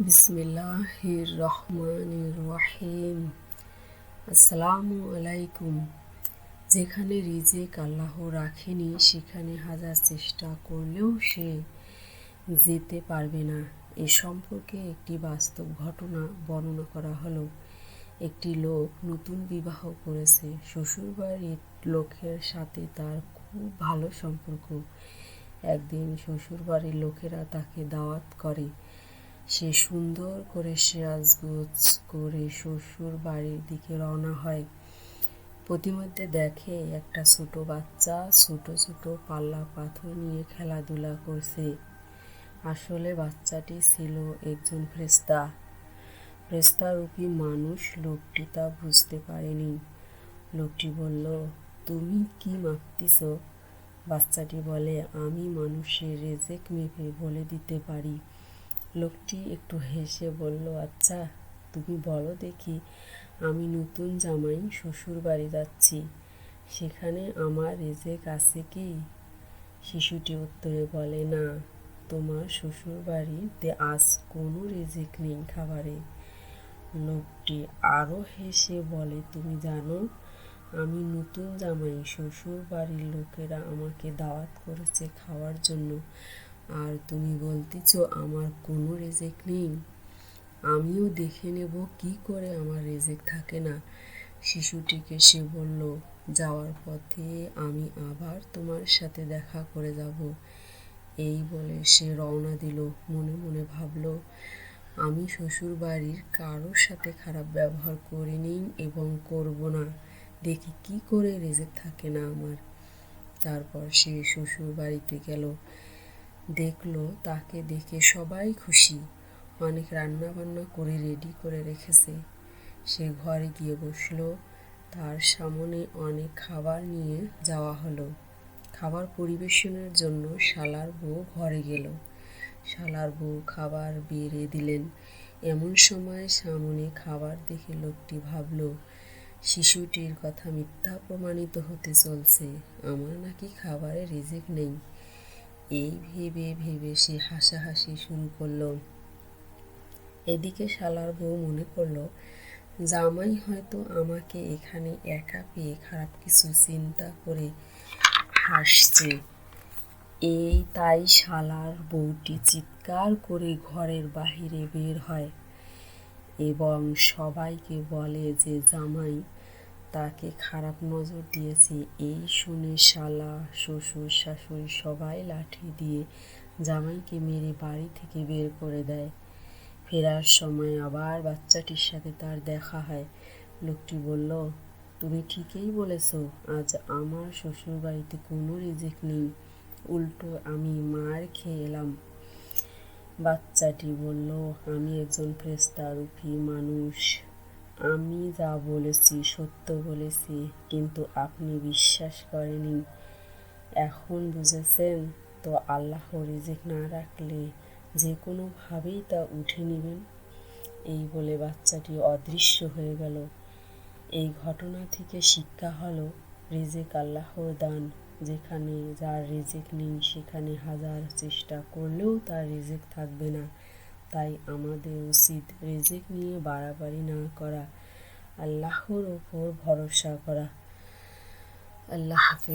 বিসমিল্লাহির রহমানির রহিম আসসালামু আলাইকুম। যেখানে রিজেক আল্লাহ রাখেনি, সেখানে হাজার চেষ্টা করলেও সে যেতে পারবে না। এ সম্পর্কে একটি বাস্তব ঘটনা বর্ণনা করা হলো। একটি লোক নতুন বিবাহ করেছে। শ্বশুরবাড়ির লোকের সাথে তার খুব ভালো সম্পর্ক। একদিন শ্বশুরবাড়ির লোকেরা তাকে দাওয়াত করে। সে সুন্দর করে সেরাজগোজ করে শ্বশুর বাড়ির দিকে রওনা হয়। প্রতিমধ্যে দেখে একটা ছোট বাচ্চা ছোট ছোট পাল্লা পাথর নিয়ে খেলাধুলা করছে। আসলে বাচ্চাটি ছিল একজন ফ্রেস্তা। ফ্রেস্তারূপী মানুষ, লোকটি তা বুঝতে পারেনি। লোকটি বলল, তুমি কি মাপতিস বাচ্চাটি বলে, আমি মানুষের রেজেক মেপে বলে দিতে পারি। লোকটি একটু হেসে বলল আচ্ছা তুমি বলো দেখি, আমি নতুন জামাই শ্বশুর বাড়ি যাচ্ছি। সেখানে আমার রেজেক আছে কি? শিশুটি উত্তরে বলে, না, তোমার শ্বশুর বাড়িতে আজ কোনো রেজেক নেই খাবারে। লোকটি আরও হেসে বলে, তুমি জানো, আমি নতুন জামাই শ্বশুর বাড়ির লোকেরা আমাকে দাওয়াত করেছে খাওয়ার জন্য। আর তুমি বলতেছ আমার কোনো রেজেক নেই। আমিও দেখে নেব কি করে আমার রেজেক থাকে না। শিশুটিকে সে বলল, যাওয়ার পথে আমি আবার তোমার সাথে দেখা করে যাব। এই বলে সে রওনা দিল। মনে মনে ভাবল, আমি শ্বশুর বাড়ির কারোর সাথে খারাপ ব্যবহার করিনি এবং করব না। দেখি কি করে রেজেক থাকে না আমার। তারপর সে শ্বশুর বাড়িতে গেল। দেখল তাকে দেখে সবাই খুশি। অনেক রান্না বান্না করে রেডি করে রেখেছে। সে ঘরে গিয়ে বসল। তার সামনে অনেক খাবার নিয়ে যাওয়া হলো। খাবার পরিবেশনের জন্য শালার বউ ঘরে গেল। শালার বউ খাবার বেড়ে দিলেন। এমন সময় সামনে খাবার দেখে লোকটি ভাবল, শিশুটির কথা মিথ্যা প্রমাণিত হতে চলছে। আমার নাকি খাবারে রিজেক নেই। এই ভেবে ভেবে সে হাসাহাসি শুরু করল। এদিকে শালার বউ মনে করল, জামাই হয়তো আমাকে এখানে একা পেয়ে খারাপ কিছু চিন্তা করে হাসছে। এই তাই শালার বউটি চিৎকার করে ঘরের বাহিরে বের হয় এবং সবাইকে বলে যে, জামাই তাকে খারাপ নজর দিয়েছে। এই শুনে শালা, শ্বশুর, শাশুড়ি সবাই লাঠি দিয়ে জামাইকে মেরে বাড়ি থেকে বের করে দেয়। ফেরার সময় আবার বাচ্চাটির সাথে তার দেখা হয়। লোকটি বলল, তুমি ঠিকই বলেছ, আজ আমার শ্বশুর বাড়িতে কোনো রিজেক নেই। উল্টো আমি মার খেয়ে এলাম। বাচ্চাটি বলল, আমি একজন ফ্রেস্তারূপী মানুষ। আমি যা বলেছি, সত্য বলেছি, কিন্তু আপনি বিশ্বাস করেনি এখন বুঝেছেন? তো আল্লাহ রিজিক না রাখলে যে কোনোভাবেই তা উঠে নেবেন। এই বলে বাচ্চাটি অদৃশ্য হয়ে গেল। এই ঘটনা থেকে শিক্ষা হলো, রিজেক আল্লাহর দান। যেখানে যার রিজেক নেই, সেখানে হাজার চেষ্টা করলেও তার রিজেক থাকবে না। তাই আমাদের উচিত রেজেক নিয়ে বাড়াবাড়ি না করা। আল্লাহর ওপর ভরসা করা। আল্লাহকে